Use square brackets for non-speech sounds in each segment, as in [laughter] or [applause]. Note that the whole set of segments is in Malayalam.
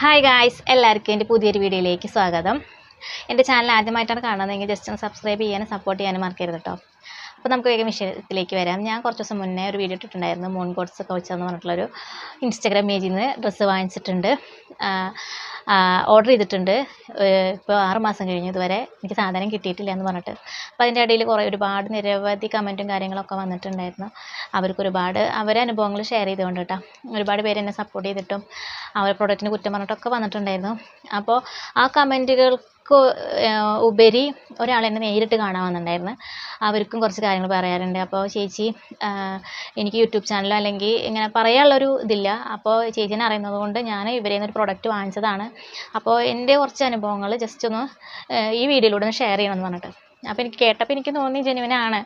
ഹായ് ഗായ്സ് എല്ലാവർക്കും എന്റെ പുതിയൊരു വീഡിയോയിലേക്ക് സ്വാഗതം. എന്റെ ചാനൽ ആദ്യമായിട്ടാണ് കാണുന്നതെങ്കിൽ ജസ്റ്റ് ഒന്ന് സബ്സ്ക്രൈബ് ചെയ്യാനും സപ്പോർട്ട് ചെയ്യാനും മറക്കരുത് കേട്ടോ അപ്പോൾ നമുക്ക് വേഗം വിഷയത്തിലേക്ക് വരാം. ഞാൻ കുറച്ച് ദിവസം മുന്നേ ഒരു വീഡിയോ ഇട്ടിട്ടുണ്ടായിരുന്നു. മൂൺ കോട്സ് കൗച്ച് എന്ന് പറഞ്ഞിട്ടുള്ളൊരു ഇൻസ്റ്റാഗ്രാം പേജിൽ നിന്ന് ഡ്രസ്സ് വാങ്ങിച്ചിട്ടുണ്ട്. ഓർഡർ ചെയ്തിട്ടുണ്ട്. ഇപ്പോൾ ആറ് മാസം കഴിഞ്ഞു. ഇതുവരെ എനിക്ക് സാധനം കിട്ടിയിട്ടില്ല എന്ന് പറഞ്ഞിട്ട്. അപ്പോൾ അതിന്റെ ഇടയിൽ കുറേ ഒരുപാട് നിരവധി കമന്റും കാര്യങ്ങളൊക്കെ വന്നിട്ടുണ്ടായിരുന്നു. അവർക്ക് ഒരുപാട് അവരെ അനുഭവങ്ങൾ ഷെയർ ചെയ്തുകൊണ്ട് കേട്ടോ ഒരുപാട് പേര് എന്നെ സപ്പോർട്ട് ചെയ്തിട്ടും അവർ പ്രൊഡക്റ്റിന് കുറ്റം പറഞ്ഞിട്ടൊക്കെ വന്നിട്ടുണ്ടായിരുന്നു. അപ്പോൾ ആ കമന്റുകൾക്ക് ഉപരി ഒരാൾ എന്നെ നേരിട്ട് കാണാൻ വന്നിട്ടുണ്ടായിരുന്നു. അവർക്കും കുറച്ച് കാര്യങ്ങൾ പറയാറുണ്ട്. അപ്പോൾ ചേച്ചി എനിക്ക് യൂട്യൂബ് ചാനലോ അല്ലെങ്കിൽ ഇങ്ങനെ പറയാനുള്ളൊരു ഇതില്ല. അപ്പോൾ ചേച്ചീനെ അറിയുന്നത് കൊണ്ട് ഞാൻ ഇവരെ നിന്നൊരു പ്രൊഡക്റ്റ് വാങ്ങിച്ചതാണ്. അപ്പോൾ എന്റെ കുറച്ച് അനുഭവങ്ങൾ ജസ്റ്റ് ഒന്ന് ഈ വീഡിയോയിലൂടെ ഒന്ന് ഷെയർ ചെയ്യണമെന്ന് പറഞ്ഞിട്ട്. അപ്പോൾ എനിക്ക് കേട്ടപ്പോൾ എനിക്ക് തോന്നി ജെനുവിനാണ്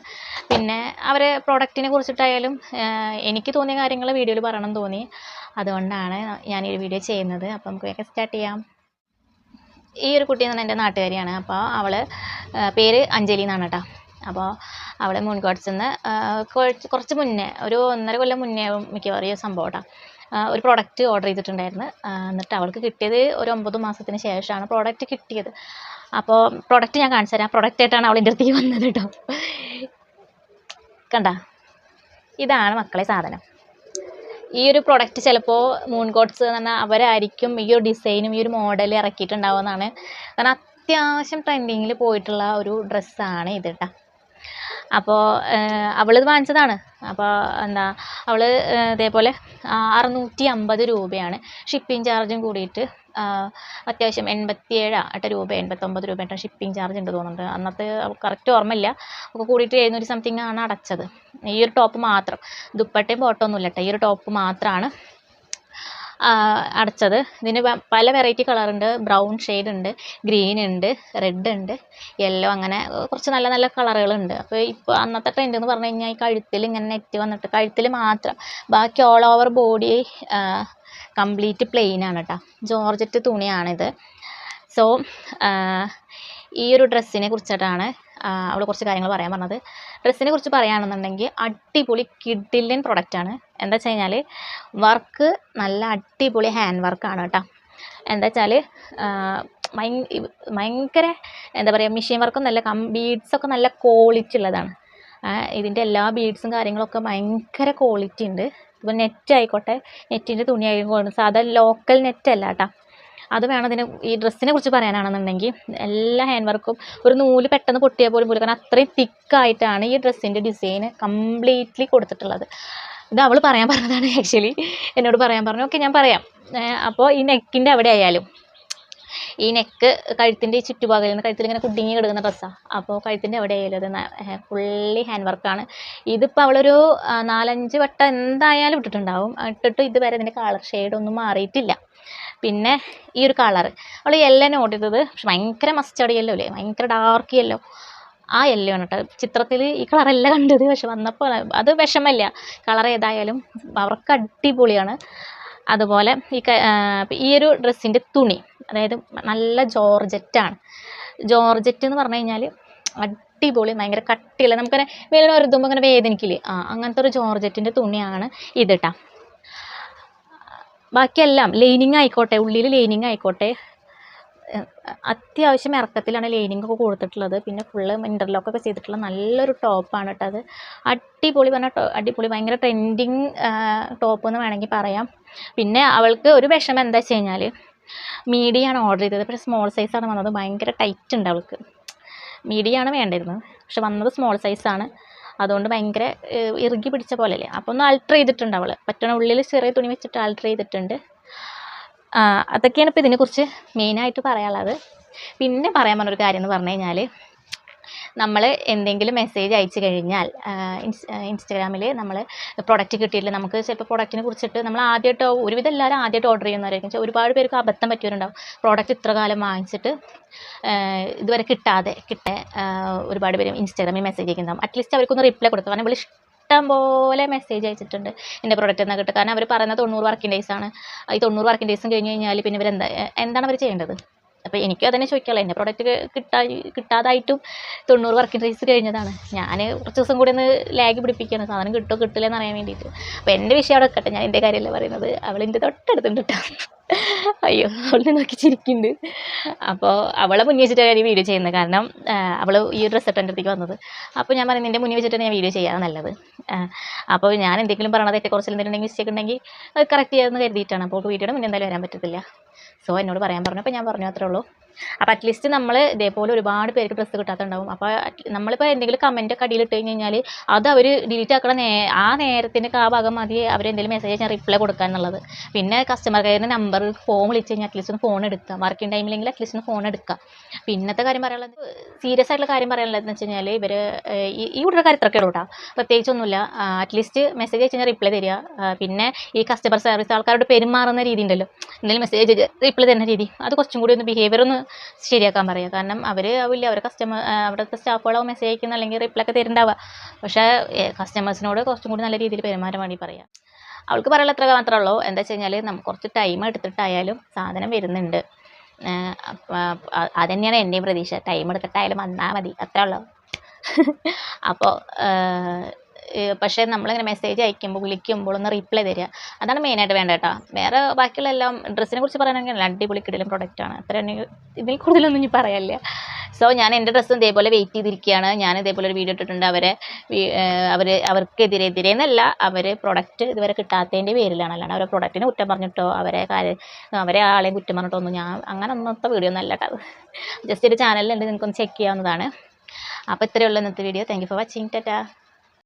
പിന്നെ അവർ പ്രോഡക്റ്റിനെ കുറിച്ചിട്ടായാലും എനിക്ക് തോന്നിയ കാര്യങ്ങൾ വീഡിയോയിൽ പറയണം തോന്നി. അതുകൊണ്ടാണ് ഞാൻ ഈ വീഡിയോ ചെയ്യുന്നത്. അപ്പോൾ നമുക്ക് വേഗം സ്റ്റാർട്ട് ചെയ്യാം. ഈ ഒരു കുട്ടി എന്ന് പറഞ്ഞാൽ എന്റെ നാട്ടുകാരിയാണ്. അപ്പോൾ അവൾ പേര് അഞ്ജലി എന്നാണ് കേട്ടോ. അപ്പോൾ അവൾ മുൻകോട്സ് നിന്ന് കുറച്ച് കുറച്ച് മുന്നേ ഒരു ഒന്നര കൊല്ലം മുന്നേ മിക്കവാറും ഈ സംഭവം കേട്ടോ. ഒരു പ്രോഡക്റ്റ് ഓർഡർ ചെയ്തിട്ടുണ്ടായിരുന്നു. എന്നിട്ട് അവൾക്ക് കിട്ടിയത് ഒരു ഒമ്പത് മാസത്തിന് ശേഷമാണ് പ്രോഡക്റ്റ് കിട്ടിയത്. അപ്പോൾ പ്രോഡക്റ്റ് ഞാൻ കാണിച്ചു തരാം. പ്രോഡക്റ്റ് ആയിട്ടാണ് അവൾ എന്റെ അടുത്തേക്ക് വന്നത് കേട്ടോ. കണ്ട? ഇതാണ് മക്കളെ സാധനം. ഈ ഒരു പ്രൊഡക്റ്റ് ചിലപ്പോൾ മൂൺ കോട്ട്സ് എന്ന് പറഞ്ഞാൽ അവരായിരിക്കും ഈ ഒരു ഡിസൈനും ഈ ഒരു മോഡൽ ഇറക്കിയിട്ടുണ്ടാവുമെന്നാണ് കാരണം അത്യാവശ്യം ട്രെൻഡിങ്ങിൽ പോയിട്ടുള്ള ഒരു ഡ്രസ്സാണ് ഇത് കേട്ടോ. അപ്പോൾ അവളിത് വാങ്ങിച്ചതാണ്. അപ്പോൾ എന്താ അവൾ ഇതേപോലെ അറുന്നൂറ്റി അമ്പത് രൂപയാണ്. ഷിപ്പിംഗ് ചാർജും കൂടിയിട്ട് അത്യാവശ്യം എൺപത്തിയേഴ് ആട്ട രൂപ എൺപത്തൊമ്പത് രൂപ ആയിട്ട് ഷിപ്പിംഗ് ചാർജ് ഉണ്ട് തോന്നുന്നുണ്ട്. അന്നത്തെ കറക്റ്റ് ഓർമ്മയില്ല. ഒക്കെ കൂടിയിട്ട് എഴുന്നൂറ്റി സംതിങ് ആണ് അടച്ചത്. ഈ ഒരു ടോപ്പ് മാത്രം. ദുപ്പട്ടയും ബോട്ടമൊന്നുമില്ല കേട്ടോ ഈ ഒരു ടോപ്പ് മാത്രമാണ് അടച്ചത്. ഇതിന് പല വെറൈറ്റി കളറുണ്ട് ബ്രൗൺ ഷെയ്ഡ് ഉണ്ട് ഗ്രീൻ ഉണ്ട് റെഡ് ഉണ്ട് യെല്ലോ അങ്ങനെ കുറച്ച് നല്ല നല്ല കളറുകളുണ്ട് അപ്പോൾ ഇപ്പോൾ അന്നത്തെ ട്രെൻഡ് എന്ന് പറഞ്ഞു കഴിഞ്ഞാൽ ഈ കഴുത്തിൽ ഇങ്ങനെ നെറ്റ് വന്നിട്ട് കഴുത്തിൽ മാത്രം ബാക്കി all over body complete plain ആണ് കേട്ടോ ജോർജറ്റ് തുണിയാണിത്. സോ ഈ ഒരു ഡ്രസ്സിനെ കുറിച്ചിട്ടാണ് അവൾ കുറച്ച് കാര്യങ്ങൾ പറയാൻ പറഞ്ഞത്. ഡ്രസ്സിനെ കുറിച്ച് പറയുകയാണെന്നുണ്ടെങ്കിൽ അടിപൊളി കിഡിലിൻ പ്രൊഡക്റ്റാണ് എന്താ വെച്ച് കഴിഞ്ഞാൽ വർക്ക് നല്ല അടിപൊളി ഹാൻഡ് വർക്കാണ് കേട്ടോ. എന്താ വെച്ചാൽ ഭയങ്കര എന്താ പറയുക മെഷീൻ വർക്കും നല്ല കം ബീഡ്സൊക്കെ നല്ല ക്വാളിറ്റി ഉള്ളതാണ്. ഇതിന്റെ എല്ലാ ബീഡ്സും കാര്യങ്ങളൊക്കെ ഭയങ്കര ക്വാളിറ്റി ഉണ്ട്. ഇപ്പോൾ നെറ്റ് ആയിക്കോട്ടെ നെറ്റിന്റെ തുണി ആയിക്കോട്ടെ സാധാ ലോക്കൽ നെറ്റ് അല്ല കേട്ടോ. അത് വേണം ഇതിന് ഈ ഡ്രസ്സിനെ കുറിച്ച് പറയാനാണെന്നുണ്ടെങ്കിൽ എല്ലാ ഹാൻഡ് വർക്കും ഒരു നൂൽ പെട്ടെന്ന് പൊട്ടിയാൽ പോലും പോലും കാരണം അത്രയും തിക്കായിട്ടാണ് ഈ ഡ്രസ്സിന്റെ ഡിസൈൻ കംപ്ലീറ്റ്ലി കൊടുത്തിട്ടുള്ളത്. ഇത് അവൾ പറയാൻ പറഞ്ഞതാണ് ആക്ച്വലി എന്നോട് പറയാൻ പറഞ്ഞു. ഓക്കെ ഞാൻ പറയാം. അപ്പോൾ ഈ നെക്കിന്റെ അവിടെ ആയാലും ഈ നെക്ക് കഴുത്തിന്റെ ഈ ചുറ്റുഭാഗത്തിൽ നിന്ന് കഴുത്തിൽ ഇങ്ങനെ കുടുങ്ങി കിടക്കുന്ന ഡ്രസ്സാണ് അപ്പോൾ കഴുത്തിന്റെ അവിടെ ആയാലും അത് ഫുള്ളി ഹാൻഡ് വർക്കാണ് ഇതിപ്പോൾ അവളൊരു നാലഞ്ച് വട്ടം എന്തായാലും ഇട്ടിട്ടുണ്ടാവും. ഇട്ടിട്ട് ഇതുവരെ ഇതിന്റെ കളർ ഷെയ്ഡൊന്നും മാറിയിട്ടില്ല. പിന്നെ ഈ ഒരു കളർ അവൾ യെല്ലോനെ നോട്ട് ചെയ്തത് പക്ഷെ ഭയങ്കര മസ്റ്റർഡ് യെല്ലോ അല്ലേ? ഭയങ്കര ഡാർക്ക് യെല്ലോ ആ യെല്ലോ ആണ് കേട്ടോ ചിത്രത്തിൽ ഈ കളറല്ല കണ്ടത്. പക്ഷെ വന്നപ്പോൾ അത് വിഷമല്ല. കളർ ഏതായാലും അവർക്ക് അടിപൊളിയാണ്. അതുപോലെ ഈ ഈ ഒരു ഡ്രസ്സിന്റെ തുണി അതായത് നല്ല ജോർജറ്റാണ് ജോർജറ്റ് എന്ന് പറഞ്ഞു കഴിഞ്ഞാൽ അടിപൊളി ഭയങ്കര കട്ടിയുള്ള നമുക്കിങ്ങനെ വേറെ ഒരുതുമ്പോൾ ഇങ്ങനെ വേദനിക്കില്ലേ? ആ അങ്ങനത്തെ ഒരു ജോർജറ്റിന്റെ തുണിയാണ് ഇത് കേട്ടോ ബാക്കിയെല്ലാം ലൈനിങ് ആയിക്കോട്ടെ ഉള്ളിൽ ലൈനിങ് ആയിക്കോട്ടെ. അത്യാവശ്യം ഇറക്കത്തിലാണ് ലൈനിങ് ഒക്കെ കൊടുത്തിട്ടുള്ളത്. പിന്നെ ഫുള്ള് ഇന്റർലോക്കൊക്കെ ചെയ്തിട്ടുള്ള നല്ലൊരു ടോപ്പാണ് കേട്ടോ അത്. അടിപൊളി പറഞ്ഞ ടോ അടിപൊളി ഭയങ്കര ട്രെൻഡിങ് ടോപ്പ് എന്ന് വേണമെങ്കിൽ പറയാം. പിന്നെ അവൾക്ക് ഒരു വിഷമം എന്താ വെച്ച് കഴിഞ്ഞാൽ മീഡിയാണ് ഓർഡർ ചെയ്തത്. പക്ഷേ സ്മോൾ സൈസാണ് വന്നത്. ഭയങ്കര ടൈറ്റ് ഉണ്ട് അവൾക്ക്. മീഡിയാണ് വേണ്ടിയിരുന്നത് പക്ഷെ വന്നത് സ്മോൾ സൈസാണ് അതുകൊണ്ട് ഭയങ്കര ഇറുകി പിടിച്ച പോലെയല്ലേ. അപ്പോൾ ഒന്ന് ആൾട്ടർ ചെയ്തിട്ടുണ്ട് അവൾ പറ്റണ ഉള്ളിൽ ചെറിയ തുണി വെച്ചിട്ട് ആൾട്ടർ ചെയ്തിട്ടുണ്ട്. അതൊക്കെയാണ് ഇപ്പോൾ ഇതിനെക്കുറിച്ച് മെയിനായിട്ട് പറയാനുള്ളത്. പിന്നെ പറയാൻ പറഞ്ഞൊരു കാര്യം എന്ന് പറഞ്ഞു കഴിഞ്ഞാൽ നമ്മൾ എന്തെങ്കിലും മെസ്സേജ് അയച്ചു കഴിഞ്ഞാൽ ഇൻസ്റ്റഗ്രാമിൽ നമ്മൾ പ്രൊഡക്റ്റ് കിട്ടിയിട്ടില്ല നമുക്ക് ചിലപ്പോൾ പ്രൊഡക്റ്റിനെ കുറിച്ചിട്ട് നമ്മൾ ആദ്യമായിട്ട് ഒരുവിധം എല്ലാവരും ആദ്യമായിട്ട് ഓർഡർ ചെയ്യുന്നവരായിരിക്കും. ഒരുപാട് പേർക്ക് അബദ്ധം പറ്റിയവരുണ്ടാവും. പ്രോഡക്റ്റ് ഇത്ര കാലം വാങ്ങിച്ചിട്ട് ഇതുവരെ കിട്ടാതെ കിട്ടേ ഒരുപാട് പേര് ഇൻസ്റ്റാഗ്രാമിൽ മെസ്സേജ് അയക്കുന്നുണ്ടാവും. അറ്റ്ലീസ്റ്റ് അവർക്കൊന്ന് റിപ്ലൈ കൊടുത്തു. കാരണം ഇവിടെ ഇഷ്ടം പോലെ മെസ്സേജ് അയച്ചിട്ടുണ്ട് എന്റെ പ്രൊഡക്റ്റ് എന്നാൽ കിട്ടും കാരണം അവർ പറയുന്നത് തൊണ്ണൂറ് വർക്കിംഗ് ഡേയ്സ് ആണ്. ഈ തൊണ്ണൂറ് വർക്കിംഗ് ഡേയ്സും കഴിഞ്ഞ് കഴിഞ്ഞാൽ പിന്നെ ഇവരെന്താ എന്താണ് അവർ ചെയ്യേണ്ടത്? അപ്പോൾ എനിക്കും അതന്നെ ചോദിക്കാനുള്ളത് എന്റെ പ്രോഡക്റ്റ് കിട്ടാ കിട്ടാതായിട്ടും തൊണ്ണൂറ് വർക്കിംഗ് ഡേയ്സ് കഴിഞ്ഞതാണ്. ഞാൻ കുറച്ച് ദിവസം കൂടി ഒന്ന് ലാഗ് പിടിപ്പിക്കുകയാണ്. സാധനം കിട്ടുമോ കിട്ടില്ലെന്ന് അറിയാൻ വേണ്ടിയിട്ട്. അപ്പോൾ എന്റെ വിഷയം അവിടെ നിൽക്കട്ടെ ഞാൻ എന്റെ കാര്യമല്ല പറയുന്നത്. അവൾ എന്റെ തൊട്ടടുത്തുണ്ട് കേട്ടോ അയ്യോ അവളെ നോക്കി ചിരിക്കുന്നുണ്ട് അപ്പോൾ അവളെ മുന്നിൽ വെച്ചിട്ടാണ് ഈ വീഡിയോ ചെയ്യുന്നത്. കാരണം അവൾ ഈ ഡ്രസ്സ് ഇട്ട് എന്റെ അടുത്തേക്ക് വന്നത്. അപ്പോൾ ഞാൻ പറയുന്നത് നിന്റെ മുന്നിൽ വെച്ചിട്ടാണ് ഞാൻ വീഡിയോ ചെയ്യാൻ നല്ലത്. അപ്പോൾ ഞാൻ എന്തെങ്കിലും പറയണത് ഏറ്റക്കുറച്ചിൽ എന്തെങ്കിലും മിസ്റ്റേക്ക് ഉണ്ടെങ്കിൽ അത് കറക്റ്റ് ചെയ്യാമെന്ന് കരുതിയിട്ടാണ്. അപ്പോൾ വീഡിയോയുടെ മുന്നേ എന്തായാലും വരാൻ പറ്റത്തില്ല. സോ എന്നോട് പറയാൻ പറഞ്ഞു. അപ്പോൾ ഞാൻ പറഞ്ഞു അത്രേ ഉള്ളൂ. അപ്പോൾ അറ്റ്ലീസ്റ്റ് നമ്മൾ ഇതേപോലെ ഒരുപാട് പേർക്ക് ഡ്രസ്സ് കിട്ടാത്തുണ്ടാവും. അപ്പോൾ നമ്മളിപ്പോൾ എന്തെങ്കിലും കമന്റ് ഒക്കെ അടിയിൽ ഇട്ട് കഴിഞ്ഞ് കഴിഞ്ഞാൽ അത് അവർ ഡിലീറ്റ് ആക്കണ നേ ആ നേരത്തിന്റെ ആ ഭാഗം മതി അവരെന്തെങ്കിലും മെസ്സേജ് ഞാൻ റിപ്ലൈ കൊടുക്കുക എന്നുള്ളത്. പിന്നെ കസ്റ്റമർ കെയറിന്റെ നമ്പർ ഫോൺ വിളിച്ച് കഴിഞ്ഞാൽ അറ്റ്ലീസ്റ്റ് ഒന്ന് ഫോൺ എടുക്കുക. വർക്കിംഗ് ടൈമിലെങ്കിൽ അറ്റ്ലീസ്റ്റ് ഒന്ന് ഫോൺ എടുക്കുക. പിന്നത്തെ കാര്യം പറയാനുള്ളത് സീരിയസ് ആയിട്ടുള്ള കാര്യം പറയാനുള്ളതെന്ന് വെച്ച് കഴിഞ്ഞാൽ ഇവർ ഈ ഈ കാര്യം കാര്യത്തിലൊക്കെ ഉള്ളൂ കേട്ടോ പ്രത്യേകിച്ചൊന്നുമില്ല. അറ്റ്ലീസ്റ്റ് മെസ്സേജ് അയച്ച് കഴിഞ്ഞാൽ റിപ്ലൈ തരിക. പിന്നെ ഈ കസ്റ്റമർ സർവീസ് ആൾക്കാരോട് പെരുമാറുന്ന രീതി ഉണ്ടല്ലോ. എന്തെങ്കിലും മെസ്സേജ് റിപ്ലൈ തരുന്ന രീതി. അത് കുറച്ചും കൂടി ഒന്ന് ബിഹേവിയർ ഒന്ന് ശരിയാക്കാൻ പറയുക. കാരണം അവർ ആവില്ല അവരെ കസ്റ്റമർ അവിടുത്തെ സ്റ്റാഫുകളോ മെസ്സേജ് അയക്കുന്ന അല്ലെങ്കിൽ റിപ്ലൈ ഒക്കെ തരുന്നുണ്ടാവുക. പക്ഷേ കസ്റ്റമേഴ്സിനോട് കുറച്ചും കൂടി നല്ല രീതിയിൽ പെരുമാറാൻ വേണ്ടി പറയുക അവൾക്ക് പറയാനുള്ള അത്ര മാത്രമേ ഉള്ളൂ. എന്താ വെച്ച് കഴിഞ്ഞാൽ നമുക്ക് കുറച്ച് ടൈം എടുത്തിട്ടായാലും സാധനം വരുന്നുണ്ട്. അത് തന്നെയാണ് എന്റെയും പ്രതീക്ഷ. ടൈം എടുത്തിട്ടായാലും വന്നാൽ മതി. അത്രേ ഉള്ളൂ. [laughs] അപ്പോൾ പക്ഷേ നമ്മളിങ്ങനെ മെസ്സേജ് അയക്കുമ്പോൾ വിളിക്കുമ്പോൾ ഒന്ന് റിപ്ലൈ തരിക. അതാണ് മെയിനായിട്ട് വേണ്ട കേട്ടോ. വേറെ ബാക്കിയുള്ള എല്ലാം ഡ്രസ്സിനെ കുറിച്ച് പറയുകയാണെങ്കിൽ അടിപൊളി കിടലും പ്രൊഡക്റ്റാണ് അത്ര ഇതിൽ കൂടുതലൊന്നും ഇനി പറയാനില്ല സോ ഞാൻ എന്റെ ഡ്രസ്സും ഇതേപോലെ വെയിറ്റ് ചെയ്തിരിക്കുകയാണ്. ഞാൻ ഇതേപോലെ ഒരു വീഡിയോ ഇട്ടിട്ടുണ്ട്. അവരെ അവർ അവർക്കെതിരെ എതിരെ എന്നല്ല അവർ പ്രൊഡക്റ്റ് ഇതുവരെ കിട്ടാത്തതിന്റെ പേരിലാണ്. അല്ലാണ്ട് അവരെ പ്രൊഡക്റ്റിനെ കുറ്റം പറഞ്ഞിട്ടോ അവരെ കാര്യം അവരെ ആളെയും കുറ്റം പറഞ്ഞിട്ടോ ഒന്നും ഞാൻ അങ്ങനെ ഒന്നത്തെ വീഡിയോ ഒന്നും അല്ല കേട്ടോ. ജസ്റ്റ് ഒരു ചാനലിലുണ്ട് നിങ്ങൾക്കൊന്ന് ചെക്ക് ചെയ്യാവുന്നതാണ്. അപ്പോൾ ഇത്രയേ ഉള്ളൂ ഇന്നത്തെ video thank you for watching Tata